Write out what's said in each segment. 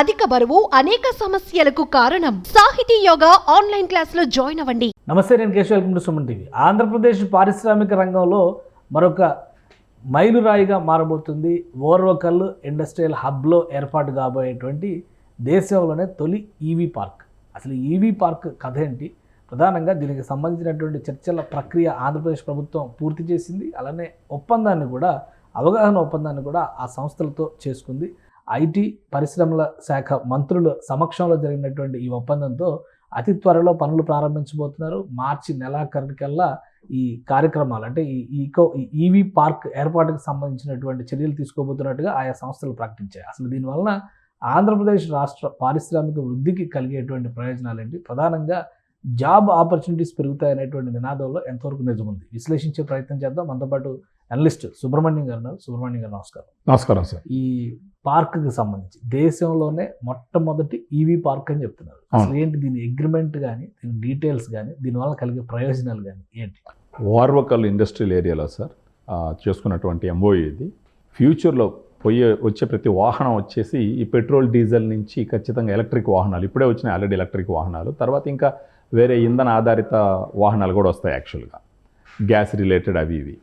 అధిక బరువు అనేక సమస్యలకు కారణం. సాహితీ యోగా ఆన్లైన్ క్లాసులో జాయిన్ అవ్వండి. నమస్తే నేను Keshav. Welcome to Suman TV. Andhra Pradesh పారిశ్రామిక రంగంలో మరొక మైలురాయిగా మారబోతుంది. ఓర్వకల్ ఇండస్ట్రియల్ హబ్లో ఏర్పాటు కాబోయేటువంటి దేశంలోనే తొలి ఈవీ పార్క్. అసలు ఈవీ పార్క్ కథ ఏంటి? ప్రధానంగా దీనికి సంబంధించినటువంటి చర్చల ప్రక్రియ ఆంధ్రప్రదేశ్ ప్రభుత్వం పూర్తి చేసింది. అలానే ఒప్పందాన్ని కూడా అవగాహన ఒప్పందాన్ని కూడా ఆ సంస్థలతో చేసుకుంది. ఐటీ పరిశ్రమల శాఖ మంత్రుల సమక్షంలో జరిగినటువంటి ఈ ఒప్పందంతో అతి త్వరలో పనులు ప్రారంభించబోతున్నారు. మార్చి నెలాఖరికల్లా ఈ కార్యక్రమాలు అంటే ఈ ఈకో ఈవీ పార్క్ ఏర్పాటుకు సంబంధించినటువంటి చర్యలు తీసుకోబోతున్నట్టుగా ఆయా సంస్థలు ప్రకటించాయి. అసలు దీనివలన ఆంధ్రప్రదేశ్ రాష్ట్ర పారిశ్రామిక వృద్ధికి కలిగేటువంటి ప్రయోజనాలు ఏంటి ప్రధానంగా జాబ్ ఆపర్చునిటీస్ పెరుగుతాయనేటువంటి నినాదంలో ఎంతవరకు నిజం ఉంది విశ్లేషించే ప్రయత్నం చేద్దాం. మనతో పాటు అనలిస్ట్ సుబ్రహ్మణ్యం గారు సుబ్రహ్మణ్యం గారు నమస్కారం. నమస్కారం సార్. ఈ పార్క్కి సంబంధించి దేశంలోనే మొట్టమొదటి ఈవీ పార్క్ అని చెప్తున్నారు. అసలు ఏంటి దీని అగ్రిమెంట్ కానీ దీని డీటెయిల్స్ కానీ దీనివల్ల కలిగే ప్రయోజనాలు కానీ ఏంటి? ఓర్వకల్ ఇండస్ట్రియల్ ఏరియాలో సార్ చేసుకున్నటువంటి ఎంఓఈ ఇది. ఫ్యూచర్లో పోయే వచ్చే ప్రతి వాహనం వచ్చేసి ఈ పెట్రోల్ డీజిల్ నుంచి ఖచ్చితంగా ఎలక్ట్రిక్ వాహనాలు ఇప్పుడే వచ్చినాయి ఆల్రెడీ ఎలక్ట్రిక్ వాహనాలు. తర్వాత ఇంకా వేరే ఇంధన ఆధారిత వాహనాలు కూడా వస్తాయి యాక్చువల్గా గ్యాస్ రిలేటెడ్ అవి ఇవి.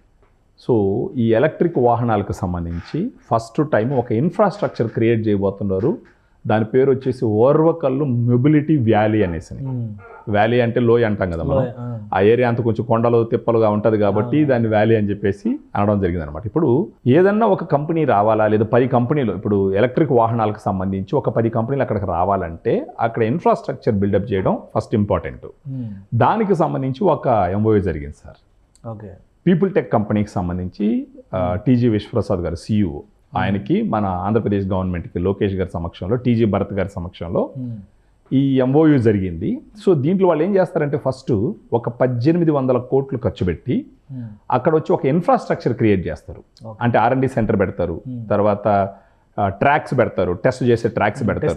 సో ఈ ఎలక్ట్రిక్ వాహనాలకు సంబంధించి ఫస్ట్ టైం ఒక ఇన్ఫ్రాస్ట్రక్చర్ క్రియేట్ చేయబోతున్నారు దాని పేరు వచ్చేసి ఓర్వకల్లు మొబిలిటీ వ్యాలీ అనేసి వ్యాలీ అంటే లోయ అంటాం కదా మనం. ఆ, ఏరియా అంతా కొంచెం కొండలు తిప్పలుగా ఉంటుంది కాబట్టి దాన్ని వ్యాలీ అని చెప్పేసి అనడం జరిగింది అనమాట ఇప్పుడు ఏదన్నా ఒక కంపెనీ రావాలా లేదా పది కంపెనీలు ఇప్పుడు ఎలక్ట్రిక్ వాహనాలకు సంబంధించి ఒక పది కంపెనీలు అక్కడికి రావాలంటే అక్కడ ఇన్ఫ్రాస్ట్రక్చర్ బిల్డప్ చేయడం ఫస్ట్ ఇంపార్టెంట్. దానికి సంబంధించి ఒక ఎంఓఏ జరిగింది సార్. ఓకే. పీపుల్ టెక్ కంపెనీకి సంబంధించి టీజీ విశ్వప్రసాద్ గారు సిఇఓ ఆయనకి మన ఆంధ్రప్రదేశ్ గవర్నమెంట్కి లోకేష్ గారి సమక్షంలో టీజీ భరత్ గారి సమక్షంలో ఈ ఎంఓయు జరిగింది. సో దీంట్లో వాళ్ళు ఏం చేస్తారంటే ఫస్ట్ ఒక పద్దెనిమిది వందల కోట్లు ఖర్చు పెట్టి అక్కడ వచ్చి ఒక ఇన్ఫ్రాస్ట్రక్చర్ క్రియేట్ చేస్తారు. అంటే ఆర్ఎండి సెంటర్ పెడతారు. తర్వాత ట్రాక్స్ పెడతారు. టెస్ట్ చేసే ట్రాక్స్ పెడతారు.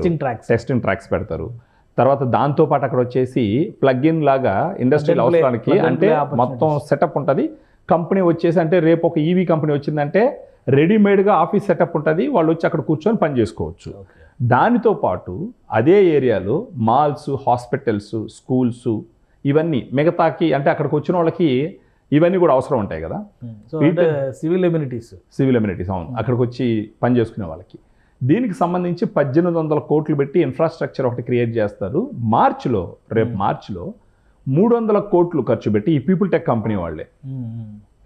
టెస్టింగ్ ట్రాక్స్ పెడతారు. తర్వాత దాంతో పాటు అక్కడ వచ్చేసి ప్లగ్ ఇన్ లాగా ఇండస్ట్రియల్ అవసరానికి అంటే. మొత్తం సెటప్ ఉంటుంది. కంపెనీ వచ్చేసి అంటే రేపు ఒక ఈవీ కంపెనీ వచ్చిందంటే రెడీమేడ్గా ఆఫీస్ సెటప్ ఉంటుంది వాళ్ళు వచ్చి అక్కడ కూర్చొని పని చేసుకోవచ్చు. దానితో పాటు అదే ఏరియాలో మాల్స్ హాస్పిటల్స్ స్కూల్స్ ఇవన్నీ మిగతాకి అంటే అక్కడికి వచ్చిన వాళ్ళకి ఇవన్నీ కూడా అవసరం ఉంటాయి కదా. సో అంటే సివిల్ ఎమ్యూనిటీస్ సివిల్ ఎమ్యూనిటీస్ అవును. అక్కడికి వచ్చి పని చేసుకునే వాళ్ళకి. దీనికి సంబంధించి పద్దెనిమిది వందల కోట్లు పెట్టి ఇన్ఫ్రాస్ట్రక్చర్ ఒకటి క్రియేట్ చేస్తారు. మార్చిలో రేపు మార్చిలో మూడు వందల కోట్లు ఖర్చు పెట్టి ఈ పీపుల్ టెక్ కంపెనీ వాళ్ళే.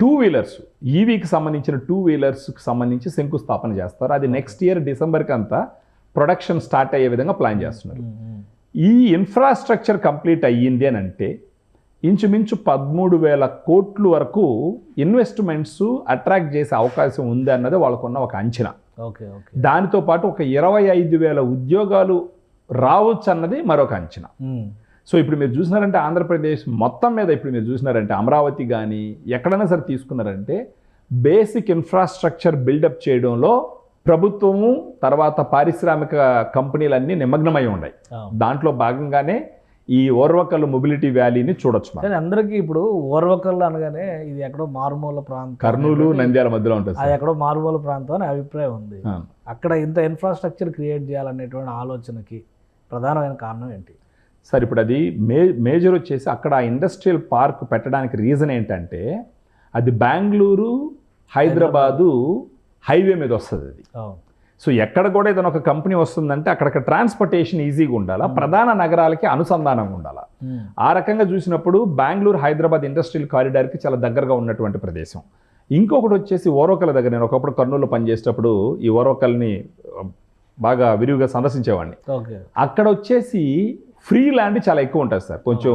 Two wheelers. ఈవీకి సంబంధించిన టూ వీలర్స్కి సంబంధించి శంకుస్థాపన చేస్తారు. అది నెక్స్ట్ ఇయర్ డిసెంబర్కి అంతా ప్రొడక్షన్ స్టార్ట్ అయ్యే విధంగా ప్లాన్ చేస్తున్నారు. ఈ ఇన్ఫ్రాస్ట్రక్చర్ కంప్లీట్ అయ్యింది అని అంటే ఇంచుమించు పదమూడు వేల కోట్లు వరకు ఇన్వెస్ట్మెంట్స్ అట్రాక్ట్ చేసే అవకాశం ఉంది అన్నది వాళ్ళకున్న ఒక అంచనా. దానితో పాటు ఒక ఇరవై ఐదు వేల ఉద్యోగాలు రావచ్చు అన్నది మరొక అంచనా. సో ఇప్పుడు మీరు చూసినారంటే ఆంధ్రప్రదేశ్ మొత్తం మీద ఇప్పుడు మీరు చూసినారంటే అమరావతి కానీ ఎక్కడైనా సరే తీసుకున్నారంటే బేసిక్ ఇన్ఫ్రాస్ట్రక్చర్ బిల్డప్ చేయడంలో ప్రభుత్వము తర్వాత పారిశ్రామిక కంపెనీలన్నీ నిమగ్నమై ఉన్నాయి. దాంట్లో భాగంగానే ఈ ఓర్వకల్ మొబిలిటీ వ్యాలీని చూడొచ్చు కానీ అందరికీ ఇప్పుడు ఓర్వకల్ అనగానే ఇది ఎక్కడో మారుమూల ప్రాంతం. కర్నూలు నంద్యాల మధ్యలో ఉంటుంది అది ఎక్కడో మారుమూల ప్రాంతం అని అభిప్రాయం ఉంది. అక్కడ ఇంత ఇన్ఫ్రాస్ట్రక్చర్ క్రియేట్ చేయాలనేటువంటి ఆలోచనకి ప్రధానమైన కారణం ఏంటి? సార్ ఇప్పుడు అది మే మేజర్ వచ్చేసి అక్కడ ఆ ఇండస్ట్రియల్ పార్క్ పెట్టడానికి రీజన్ ఏంటంటే అది బెంగళూరు హైదరాబాదు హైవే మీద వస్తుంది అది. సో ఎక్కడ కూడా ఏదైనా ఒక కంపెనీ వస్తుందంటే అక్కడ ట్రాన్స్పోర్టేషన్ ఈజీగా ఉండాలా ప్రధాన నగరాలకి అనుసంధానంగా ఉండాలా. ఆ రకంగా చూసినప్పుడు బెంగళూరు హైదరాబాద్ ఇండస్ట్రియల్ కారిడార్కి చాలా దగ్గరగా ఉన్నటువంటి ప్రదేశం. ఇంకొకటి వచ్చేసి ఓరోకల దగ్గర నేను ఒకప్పుడు కర్నూలులో పనిచేసేటప్పుడు ఈ ఓరోకల్ని బాగా విరివిగా సందర్శించేవాడిని. అక్కడ వచ్చేసి ఫ్రీ ల్యాండ్ చాలా ఎక్కువ ఉంటుంది సార్. కొంచెం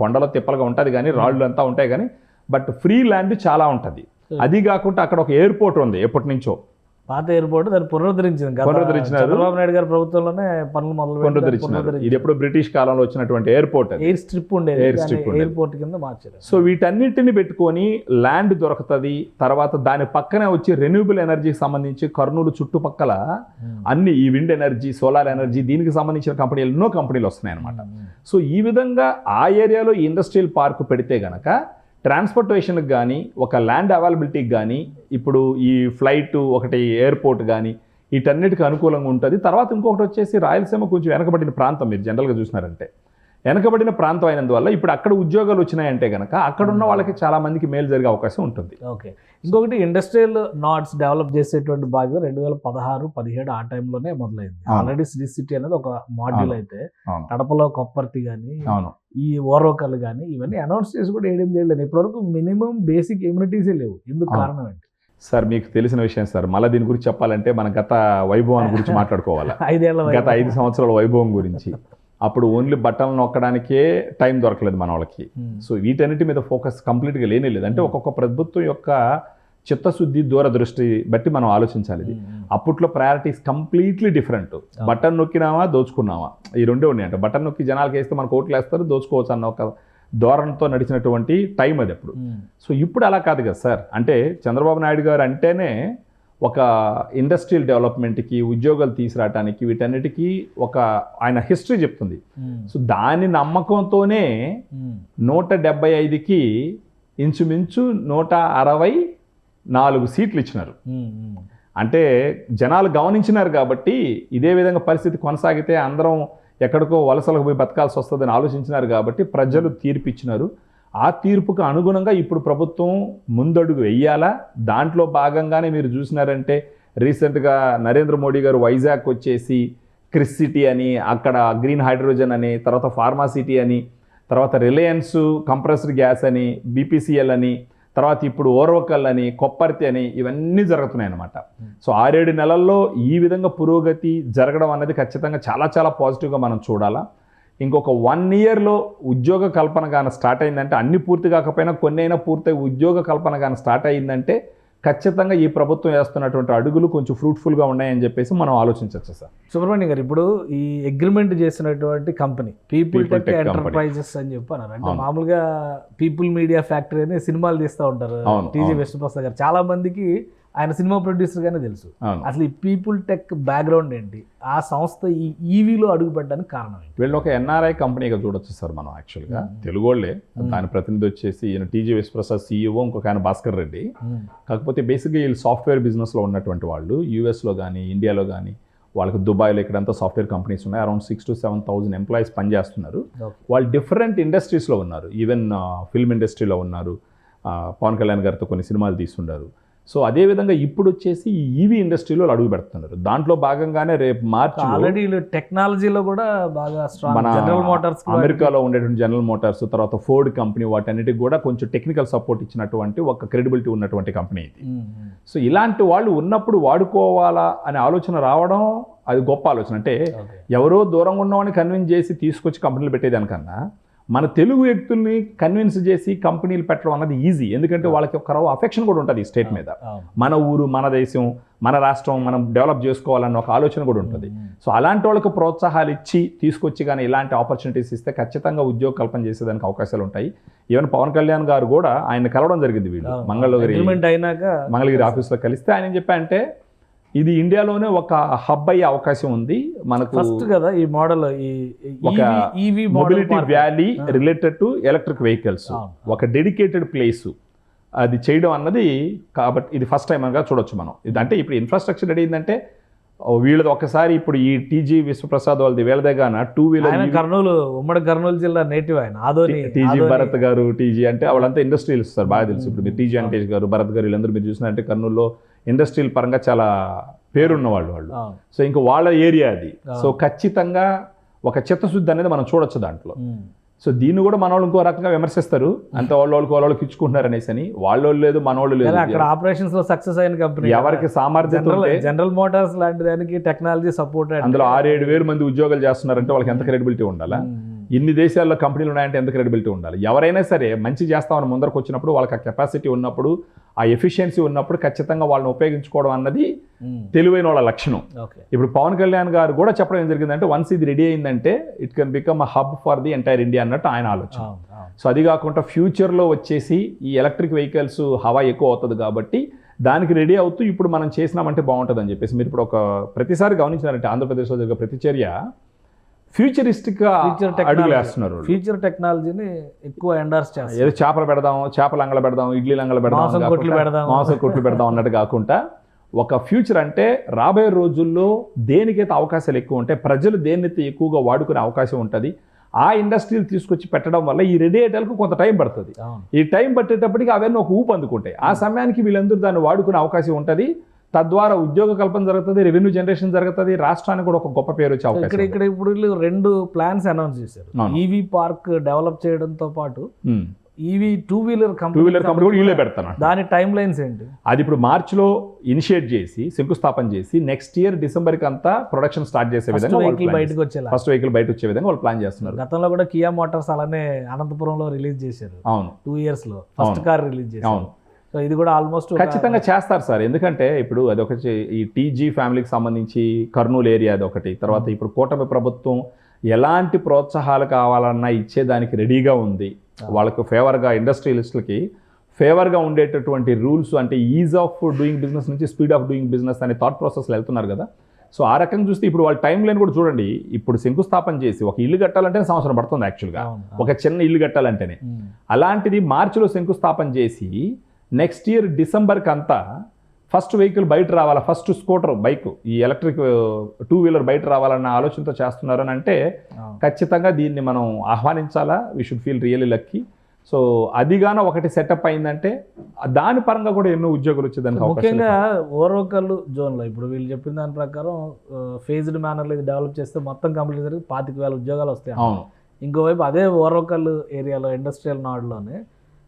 కొండలో తిప్పలుగా ఉంటుంది కానీ రాళ్ళు అంతా ఉంటాయి కానీ బట్ ఫ్రీ ల్యాండ్ చాలా ఉంటుంది. అది కాకుండా అక్కడ ఒక ఎయిర్పోర్ట్ ఉంది ఎప్పటి నుంచో. పాత ఎయిర్పోర్ట్ దాన్ని పునరుద్ధరించింది. పునరుద్ధరించినారు. చంద్రబాబు నాయుడు గారి ప్రభుత్వంలోనే పనులు మొదలు పునరుద్ధరించినారు. ఇది ఎప్పుడు బ్రిటిష్ కాలంలో వచ్చినటువంటి ఎయిర్పోర్ట్ ఎయిర్ స్ట్రిప్ ఉండేది. strip ఉండేది. ఎయిర్పోర్ట్ కింద మార్చారు. సో వీటన్నిటిని పెట్టుకొని ల్యాండ్ దొరుకుతుంది. తర్వాత దాని పక్కనే వచ్చి రెన్యూబుల్ ఎనర్జీకి సంబంధించి కర్నూలు చుట్టుపక్కల అన్ని ఈ విండ్ ఎనర్జీ సోలార్ ఎనర్జీ దీనికి సంబంధించిన కంపెనీలు ఎన్నో కంపెనీలు వస్తున్నాయి అనమాట సో ఈ విధంగా ఆ ఏరియాలో ఈ ఇండస్ట్రియల్ పార్క్ పెడితే గనక ట్రాన్స్పోర్టేషన్కి కానీ ఒక ల్యాండ్ అవైలబిలిటీకి కానీ ఇప్పుడు ఈ ఫ్లైట్ ఒకటి ఎయిర్పోర్ట్ కానీ వీటన్నిటికీ అనుకూలంగా ఉంటుంది. తర్వాత ఇంకొకటి వచ్చేసి రాయలసీమ కొంచెం వెనకబడిన ప్రాంతం మీరు జనరల్గా చూసినారంటే. వెనకబడిన ప్రాంతం అయినందువల్ల ఇప్పుడు అక్కడ ఉద్యోగాలు వచ్చినాయంటే కనుక అక్కడ ఉన్న వాళ్ళకి చాలా మందికి మేలు జరిగే అవకాశం ఉంటుంది. ఓకే. ఇంకొకటి ఇండస్ట్రియల్ నాట్స్ డెవలప్ చేసేటువంటి బాధ్యత రెండు వేల పదహారు పదిహేడు ఆ టైంలోనే మొదలైంది. ఆల్రెడీ శ్రీ సిటీ అనేది ఒక మాడ్యూల్. అయితే కడపలో కొప్పర్తి కానీ అవును. ఈ ఓర్వకల్ కానీ ఇవన్నీ అనౌన్స్ చేసి కూడా ఏడేం చేయలేదు ఇప్పటివరకు మినిమం బేసిక్ ఇమ్యూనిటీసే లేవు. ఎందుకు. కారణం ఏంటి? సార్ మీకు తెలిసిన విషయం సార్ మళ్ళీ దీని గురించి చెప్పాలంటే మన గత వైభవాన్ని గురించి మాట్లాడుకోవాలి? గత. ఐదు సంవత్సరాల వైభవం గురించి. అప్పుడు ఓన్లీ బట్టలు నొక్కడానికే టైం దొరకలేదు మన వాళ్ళకి. ఉమ్. సో వీటన్నిటి మీద ఫోకస్ కంప్లీట్గా లేనే లేదు అంటే ఒక్కొక్క ప్రభుత్వం యొక్క చిత్తశుద్ధి దూరదృష్టి బట్టి మనం ఆలోచించాలి ఇది. ఉమ్. అప్పట్లో ప్రయారిటీస్ కంప్లీట్లీ డిఫరెంట్. బటన్ నొక్కినామా దోచుకున్నామా? ఈ రెండే ఉన్నాయి అంటే. బటన్ నొక్కి జనాలకి వేస్తే మన కోట్లు వేస్తారు దోచుకోవచ్చు అన్న ఒక ధోరణితో నడిచినటువంటి టైం అది అప్పుడు. సో ఇప్పుడు అలా కాదు కదా సార్. అంటే చంద్రబాబు నాయుడు గారు అంటేనే ఒక ఇండస్ట్రియల్ డెవలప్మెంట్కి ఉద్యోగాలు తీసుకురావడానికి వీటన్నిటికీ ఒక ఆయన హిస్టరీ చెప్తుంది. సో దాని నమ్మకంతోనే. నూట డెబ్బై ఐదుకి ఇంచుమించు నూట అరవై నాలుగు సీట్లు ఇచ్చినారు. అంటే జనాలు గమనించినారు కాబట్టి ఇదే విధంగా పరిస్థితి కొనసాగితే అందరం ఎక్కడికో వలసలకు పోయి బతకాల్సి వస్తుందని ఆలోచించినారు కాబట్టి ప్రజలు తీర్పు ఇచ్చినారు ఆ తీర్పుకు అనుగుణంగా ఇప్పుడు ప్రభుత్వం ముందడుగు వెయ్యాలా దాంట్లో భాగంగానే మీరు చూసినారంటే రీసెంట్గా నరేంద్ర మోడీ గారు వైజాగ్ వచ్చేసి క్రిస్ సిటీ అని అక్కడ గ్రీన్ హైడ్రోజన్ అని తర్వాత ఫార్మా సిటీ అని తర్వాత రిలయన్స్ కంప్రెస్డ్ గ్యాస్ అని బీపీసీఎల్ అని తర్వాత ఇప్పుడు ఓర్వకల్ అని కొప్పర్తి అని ఇవన్నీ జరుగుతున్నాయి అన్నమాట సో ఆరేడు నెలల్లో ఈ విధంగా పురోగతి జరగడం అనేది ఖచ్చితంగా చాలా చాలా పాజిటివ్గా మనం చూడాలా? ఇంకొక వన్ ఇయర్లో ఉద్యోగ కల్పన కానీ స్టార్ట్ అయిందంటే అన్ని పూర్తి కాకపోయినా కొన్ని అయినా పూర్తయి ఉద్యోగ కల్పన కానీ స్టార్ట్ అయిందంటే ఖచ్చితంగా ఈ ప్రభుత్వం వేస్తున్నటువంటి అడుగులు కొంచెం ఫ్రూట్ఫుల్గా ఉన్నాయని చెప్పేసి మనం ఆలోచించవచ్చు సార్ సుబ్రహ్మణ్యం గారు ఇప్పుడు ఈ అగ్రిమెంట్ చేసినటువంటి కంపెనీ పీపుల్ టెక్. ఎంటర్ప్రైజెస్ అని చెప్పి అన్నారు అంటే. మామూలుగా పీపుల్ మీడియా ఫ్యాక్టరీ అని సినిమాలు తీస్తూ ఉంటారు టీజీ. విష్ణుప్రసాద్ గారు చాలా మందికి ఆయన సినిమా ప్రొడ్యూసర్ గానే తెలుసు. అసలు ఈ పీపుల్ టెక్ బ్యాక్గ్రౌండ్ ఏంటి? ఆ సంస్థ ఈ ఈవీలో అడుగు పెట్టడానికి కారణం ఏంటి? వీళ్ళు ఒక ఎన్ఆర్ఐ కంపెనీగా చూడొచ్చు సార్ మనం యాక్చువల్గా తెలుగు వాళ్ళే. దాని ప్రతినిధి వచ్చేసి ఈయన టీజీ విశ్వప్రసాద్ సీఈఓ ఇంకొక ఆయన భాస్కర్ రెడ్డి. కాకపోతే బేసిక్గా వీళ్ళు సాఫ్ట్వేర్ బిజినెస్లో ఉన్నటువంటి వాళ్ళు. యూఎస్లో కానీ ఇండియాలో కానీ వాళ్ళకి దుబాయ్లో ఇక్కడంతా సాఫ్ట్వేర్ కంపెనీస్ ఉన్నాయి. Around six to seven thousand employees పనిచేస్తున్నారు. వాళ్ళు డిఫరెంట్ ఇండస్ట్రీస్లో ఉన్నారు. ఈవెన్ ఫిల్మ్ ఇండస్ట్రీలో ఉన్నారు. పవన్ కళ్యాణ్ గారితో కొన్ని సినిమాలు తీస్తున్నారు సో అదేవిధంగా ఇప్పుడు వచ్చేసి ఈ ఈవీ ఇండస్ట్రీలో వాళ్ళు అడుగు పెడుతున్నారు. దాంట్లో భాగంగానే రేపు మార్చి ఆల్రెడీ టెక్నాలజీలో కూడా బాగా మన జనరల్ మోటార్స్ అమెరికాలో ఉండేటువంటి జనరల్ మోటార్స్ తర్వాత ఫోర్డ్ కంపెనీ వాటన్నిటికి కూడా కొంచెం టెక్నికల్ సపోర్ట్ ఇచ్చినటువంటి ఒక క్రెడిబిలిటీ ఉన్నటువంటి కంపెనీ ఇది. సో ఇలాంటి వాళ్ళు ఉన్నప్పుడు వాడుకోవాలా అనే ఆలోచన రావడం అది గొప్ప ఆలోచన. అంటే ఎవరో దూరంగా ఉన్నవాడిని కన్విన్స్ చేసి తీసుకొచ్చి కంపెనీలు పెట్టేదానికన్నా మన తెలుగు వ్యక్తుల్ని కన్విన్స్ చేసి కంపెనీలు పెట్టడం అన్నది ఈజీ ఎందుకంటే వాళ్ళకి ఒక అఫెక్షన్ కూడా ఉంటుంది ఈ స్టేట్ మీద. మన ఊరు మన దేశం మన రాష్ట్రం మనం డెవలప్ చేసుకోవాలన్న ఒక ఆలోచన కూడా ఉంటుంది. సో అలాంటి వాళ్ళకు ప్రోత్సాహాలు ఇచ్చి తీసుకొచ్చి కానీ ఇలాంటి ఆపర్చునిటీస్ ఇస్తే ఖచ్చితంగా ఉద్యోగ కల్పన చేసేదానికి అవకాశాలు ఉంటాయి. ఈవెన్ పవన్ కళ్యాణ్ గారు కూడా ఆయన కలవడం జరిగింది వీళ్ళు. మంగళగిరి మంగళగిరి ఆఫీస్లో కలిస్తే ఆయన ఏం చెప్పా అంటే ఇది ఇండియాలోనే ఒక హబ్ అయ్యే అవకాశం ఉంది. మనకు ఫస్ట్ కదా ఈ మోడల్ ఈ EV mobility valley related to electric vehicles. ఒక డెడికేటెడ్ ప్లేస్ అది చేయడం అన్నది కాబట్టి ఇది ఫస్ట్ టైం అనగా చూడొచ్చు మనం. ఇది అంటే ఇప్పుడు ఇన్ఫ్రాస్ట్రక్చర్ రెడీ అయిందంటే వీళ్ళది ఒకసారి ఇప్పుడు ఈ టీజీ విశ్వప్రసాద్ వాళ్ళది వీళ్ళ దగ్గర టూ వీలర్ కర్నూలు ఉమ్మడి కర్నూలు జిల్లా నేటివ్ ఆయన. ఆదోని టీజీ భరత్ గారు టీజీ అంటే వాళ్ళంతా ఇండస్ట్రియల్ సార్ బాగా తెలుసు ఇప్పుడు మీరు టీజీ వెంకటేష్ గారు భరత్ గారు వీళ్ళందరూ మీరు చూసినట్టే కర్నూలులో ఇండస్ట్రియల్ పరంగా చాలా పేరున్న వాళ్ళు. వాళ్ళు. సో ఇంకా వాళ్ళ ఏరియా అది. సో ఖచ్చితంగా ఒక చిత్తశుద్ధి అనేది మనం చూడొచ్చు దాంట్లో. సో దీన్ని కూడా మన వాళ్ళు ఇంకో రకంగా విమర్శిస్తారు. అంత వాళ్ళ వాళ్ళకి వాళ్ళ వాళ్ళకి ఇచ్చుకుంటున్నారు అనేసి అని. వాళ్ళ వాళ్ళు లేదు మన వాళ్ళు లేదు అక్కడ ఆపరేషన్స్లో సక్సెస్ అయిన కంపెనీ ఎవరికి ఉంటే జనరల్ మోటార్స్ లాంటి దానికి టెక్నాలజీ సపోర్ట్ అందులో ఆరు ఏడు వేలు మంది ఉద్యోగాలు చేస్తున్నారంటే వాళ్ళకి ఎంత క్రెడిబిలిటీ ఉండాలా? ఇన్ని దేశాల్లో కంపెనీలు ఉన్నాయంటే ఎంత క్రెడిబిలిటీ ఉండాలి? ఎవరైనా సరే మంచి చేస్తామని ముందరకు వచ్చినప్పుడు వాళ్ళకి ఆ కెపాసిటీ ఉన్నప్పుడు ఆ ఎఫిషియన్సీ ఉన్నప్పుడు ఖచ్చితంగా వాళ్ళని ఉపయోగించుకోవడం అన్నది తెలివైన వాళ్ళ లక్షణం. ఇప్పుడు పవన్ కళ్యాణ్ గారు కూడా చెప్పడం ఏం జరిగిందంటే వన్స్ ఇది రెడీ అయిందంటే it can become a hub for the entire India అన్నట్టు ఆయన ఆలోచన. సో అది కాకుండా ఫ్యూచర్లో వచ్చేసి ఈ ఎలక్ట్రిక్ వెహికల్స్ హవా ఎక్కువ అవుతుంది కాబట్టి దానికి రెడీ అవుతూ ఇప్పుడు మనం చేసినామంటే బాగుంటుంది అని చెప్పేసి మీరు ఇప్పుడు ఒక ప్రతిసారి గమనించినారంటే ఆంధ్రప్రదేశ్లో జరిగే ప్రతి చర్య ఫ్యూచరిస్టిక్గా. అడుగులు వేస్తున్నారు. ఫ్యూచర్ టెక్నాలజీని ఎక్కువ ఎండార్స్ చేస్తారు ఏదో చేపలు పెడదాం చేపల అంగల పెడదాం ఇడ్లీలు అంగల పెడదాం కొట్లు పెడదాం. మాంసం కొట్లు పెడదాం అన్నట్టు కాకుండా ఒక ఫ్యూచర్ అంటే రాబోయే రోజుల్లో దేనికైతే అవకాశాలు ఎక్కువ ఉంటాయి ప్రజలు దేన్నైతే ఎక్కువగా వాడుకునే అవకాశం ఉంటుంది ఆ ఇండస్ట్రీలు తీసుకొచ్చి పెట్టడం వల్ల ఈ రెడీ అయ్యేటలకు కొంత టైం పడుతుంది ఈ టైం పట్టేటప్పటికి అవన్నీ ఒక ఊపు అందుకుంటాయి ఆ సమయానికి వీళ్ళందరూ దాన్ని వాడుకునే అవకాశం ఉంటుంది తద్వారా ఉద్యోగ కల్పన జరుగుతుంది రెవెన్యూ జనరేషన్ జరుగుతుంది రాష్ట్రానికి కూడా ఒక గొప్ప పేరు వచ్చే అవకాశం ఇక్కడ ఇక్కడ ఇప్పుడు వీళ్ళు రెండు ప్లాన్స్ అనౌన్స్ చేశారు. ఈవీ పార్క్ డెవలప్ చేయడంతో పాటు. EV two wheeler two company wheeler company కూడా వీళ్ళే పెడతాను దాని టైం లైన్స్ ఏంటి? అది ఇప్పుడు మార్చిలో ఇనిషియేట్ చేసి శంకుస్థాపన చేసి నెక్స్ట్ ఇయర్ డిసెంబర్కి అంతా ప్రొడక్షన్ స్టార్ట్ చేసే విధంగా వెహికల్ బయటకు వచ్చేలా? ఫస్ట్ వెహికల్ బయట వచ్చే విధంగా వాళ్ళు ప్లాన్ చేస్తున్నారు. గతంలో కూడా కియా మోటార్స్ అలానే అనంతపురంలో రిలీజ్ చేశారు. అవును. టూ ఇయర్స్లో. ఫస్ట్. కార్ రిలీజ్ చేశారు. అవును. సో ఇది కూడా ఆల్మోస్ట్ ఖచ్చితంగా చేస్తారు సార్. ఎందుకంటే ఇప్పుడు అదొకటి ఈ టీజీ ఫ్యామిలీకి సంబంధించి కర్నూలు ఏరియా అదొకటి. తర్వాత ఇప్పుడు కూటమి ప్రభుత్వం ఎలాంటి ప్రోత్సాహాలు కావాలన్నా ఇచ్చేదానికి రెడీగా ఉంది. వాళ్ళకు ఫేవర్గా ఇండస్ట్రియలిస్టులకి ఫేవర్గా ఉండేటటువంటి రూల్స్ అంటే ఈజ్ ఆఫ్ డూయింగ్ బిజినెస్ నుంచి స్పీడ్ ఆఫ్ డూయింగ్ బిజినెస్ అనే థాట్ ప్రాసెస్లో వెళ్తున్నారు కదా. సో ఆ రకంగా చూస్తే ఇప్పుడు వాళ్ళ టైం లైన్ కూడా చూడండి. ఇప్పుడు శంకుస్థాపన చేసి ఒక ఇల్లు కట్టాలంటే సంవత్సరం పడుతుంది యాక్చువల్గా. ఒక చిన్న ఇల్లు కట్టాలంటేనే. అలాంటిది మార్చిలో శంకుస్థాపన చేసి నెక్స్ట్ ఇయర్ డిసెంబర్కి అంతా ఫస్ట్ వెహికల్ బయట రావాలా? ఫస్ట్ స్కూటర్ బైక్ ఈ ఎలక్ట్రిక్ టూ వీలర్ బయట రావాలన్న ఆలోచనతో చేస్తున్నారని అంటే ఖచ్చితంగా దీన్ని మనం ఆహ్వానించాలా? We should feel really lucky so అదిగాన ఒకటి సెటప్ అయిందంటే దాని పరంగా కూడా ఎన్నో ఉద్యోగాలు వచ్చేదానికి ముఖ్యంగా ఓర్వకల్లు జోన్లో ఇప్పుడు వీళ్ళు చెప్పిన దాని ప్రకారం ఫేజ్డ్ మేనర్ ఇది డెవలప్ చేస్తే మొత్తం కంప్లీట్ జరిగి పాతిక వేల ఉద్యోగాలు వస్తాయి అవును. ఇంకోవైపు అదే ఓర్వకల్లు ఏరియాలో ఇండస్ట్రియల్ నాడ్లోనే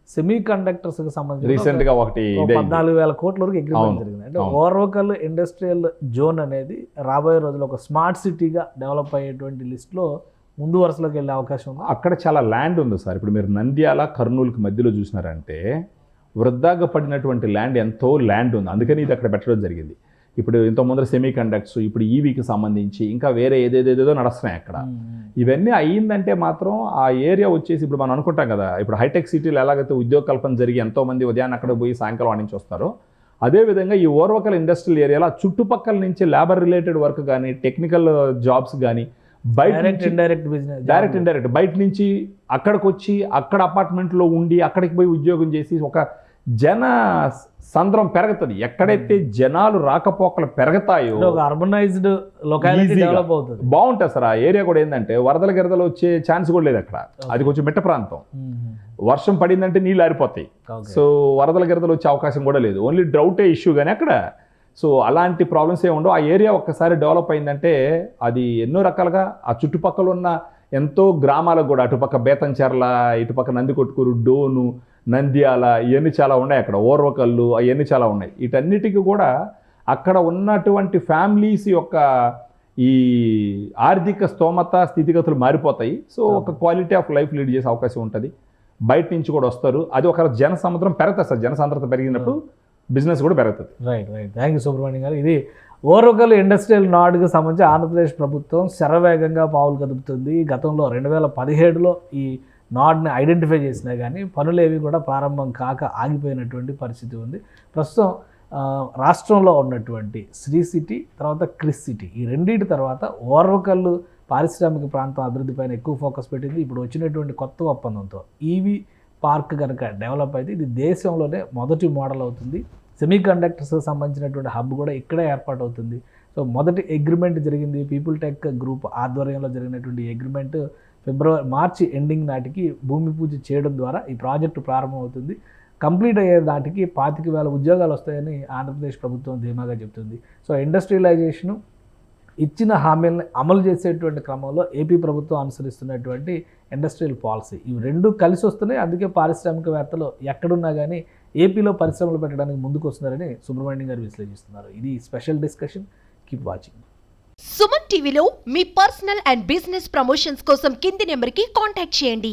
సెమీ కండక్టర్స్కి సంబంధించి రీసెంట్గా ఒకటి పద్నాలుగు వేల కోట్ల వరకు అగ్రిమెంట్. జరిగింది. అంటే. ఓర్వకల్ ఇండస్ట్రియల్ జోన్ అనేది రాబోయే రోజుల్లో ఒక స్మార్ట్ సిటీగా డెవలప్ అయ్యేటువంటి లిస్ట్లో ముందు వరుసలోకి వెళ్ళే అవకాశం ఉంది. అక్కడ చాలా ల్యాండ్ ఉంది సార్. ఇప్పుడు మీరు నంద్యాల కర్నూలుకి మధ్యలో చూసినారంటే వృద్ధాగా పడినటువంటి ల్యాండ్ ఎంతో ల్యాండ్ ఉంది. అందుకని ఇది అక్కడ పెట్టడం జరిగింది. ఇప్పుడు ఇంత ముందర సెమీ కండక్ట్స్ ఇప్పుడు ఈవీకి సంబంధించి ఇంకా వేరే ఏదేదేదో నడుస్తున్నాయి అక్కడ. ఇవన్నీ అయ్యిందంటే మాత్రం ఆ ఏరియా వచ్చేసి ఇప్పుడు మనం అనుకుంటాం కదా ఇప్పుడు హైటెక్ సిటీలో ఎలాగైతే ఉద్యోగ కల్పన జరిగి ఎంతో మంది ఉదయాన్నే అక్కడ పోయి సాయంకాలం ఆడించి వస్తారో అదేవిధంగా ఈ ఓర్వకల్ ఇండస్ట్రియల్ ఏరియాలో ఆ చుట్టుపక్కల నుంచి లేబర్ రిలేటెడ్ వర్క్ కానీ టెక్నికల్ జాబ్స్ కానీ బయట డైరెక్ట్ నుంచి- ఇండైరెక్ట్ బిజినెస్ డైరెక్ట్ ఇండైరెక్ట్ బయట నుంచి అక్కడికి వచ్చి అక్కడ అపార్ట్మెంట్లో ఉండి అక్కడికి పోయి ఉద్యోగం చేసి ఒక జన సంద్రం పెరుగుతుంది. ఎక్కడైతే జనాలు రాకపోకలు పెరుగుతాయో అర్బనైజ్డ్ లొకాలిటీ. డెవలప్ అవుతుంది. బాగుంటుంది సార్. ఆ ఏరియా కూడా ఏంటంటే వరదల గిరదలు వచ్చే ఛాన్స్ కూడా లేదు అక్కడ. అది కొంచెం మిట్ట ప్రాంతం. వర్షం పడిందంటే నీళ్ళు ఆరిపోతాయి. సో వరదల గిరదలు వచ్చే అవకాశం కూడా లేదు. ఓన్లీ డ్రౌటే ఇష్యూ కానీ అక్కడ. సో అలాంటి ప్రాబ్లమ్స్ ఏ ఉండవు. ఆ ఏరియా ఒక్కసారి డెవలప్ అయిందంటే అది ఎన్నో రకాలుగా ఆ చుట్టుపక్కల ఉన్న ఎంతో గ్రామాలకు కూడా అటుపక్క బేతంచెర్ల ఇటుపక్క నందికొట్కూరు డోను నంద్యాల ఇవన్నీ చాలా ఉన్నాయి అక్కడ. ఓర్వకల్లు అవన్నీ చాలా ఉన్నాయి. వీటన్నిటికీ కూడా అక్కడ ఉన్నటువంటి ఫ్యామిలీస్ యొక్క ఈ ఆర్థిక స్తోమత స్థితిగతులు మారిపోతాయి. సో ఒక క్వాలిటీ ఆఫ్ లైఫ్ లీడ్ చేసే అవకాశం ఉంటుంది. బయట నుంచి కూడా వస్తారు. అది ఒక జన సముద్రం పెరుగుతుంది సార్. జనసాంద్రత పెరిగినప్పుడు బిజినెస్ కూడా పెరుగుతుంది. Right right. Thank you Subrahmanyam garu. ఇది ఓరకల్ ఇండస్ట్రియల్ నాడుకు సంబంధించి ఆంధ్రప్రదేశ్ ప్రభుత్వం శరవేగంగా పావులు కదుపుతుంది. గతంలో రెండు వేల పదిహేడులో ఈ నాడ్ని ఐడెంటిఫై చేసినా కానీ పనులు ఏవి కూడా ప్రారంభం కాక ఆగిపోయినటువంటి పరిస్థితి ఉంది. ప్రస్తుతం రాష్ట్రంలో ఉన్నటువంటి శ్రీ సిటీ తర్వాత క్రిస్ సిటీ ఈ రెండింటి తర్వాత ఓర్వకల్లు పారిశ్రామిక ప్రాంతం అభివృద్ధిపైన ఎక్కువ ఫోకస్ పెట్టింది. ఇప్పుడు వచ్చినటువంటి కొత్త ఒప్పందంతో ఈవీ పార్క్ కనుక డెవలప్ అయితే ఇది దేశంలోనే మొదటి మోడల్ అవుతుంది. సెమీ కండక్టర్స్ సంబంధించినటువంటి హబ్ కూడా ఇక్కడే ఏర్పాటు అవుతుంది సో మొదటి అగ్రిమెంట్ జరిగింది పీపుల్ టెక్ గ్రూప్ ఆధ్వర్యంలో జరిగినటువంటి అగ్రిమెంట్ ఫిబ్రవరి మార్చి ఎండింగ్ నాటికి భూమి పూజ చేయడం ద్వారా ఈ ప్రాజెక్టు ప్రారంభమవుతుంది. కంప్లీట్ అయ్యే నాటికి పాతిక వేల ఉద్యోగాలు వస్తాయని ఆంధ్రప్రదేశ్ ప్రభుత్వం ధీమాగా చెబుతుంది సో ఇండస్ట్రియలైజేషను ఇచ్చిన హామీలను అమలు చేసేటువంటి క్రమంలో ఏపీ ప్రభుత్వం అనుసరిస్తున్నటువంటి ఇండస్ట్రియల్ పాలసీ. ఇవి రెండు కలిసి వస్తున్నాయి. అందుకే పారిశ్రామికవేత్తలు ఎక్కడున్నా కానీ ఏపీలో పరిశ్రమలు పెట్టడానికి ముందుకు వస్తున్నారని సుబ్రహ్మణ్యం గారు విశ్లేషిస్తున్నారు. ఇది special discussion. Keep watching Suman టీవీలో మీ పర్సనల్ అండ్ బిజినెస్ ప్రమోషన్స్ కోసం కింది నెంబర్కి కాంటాక్ట్ చేయండి.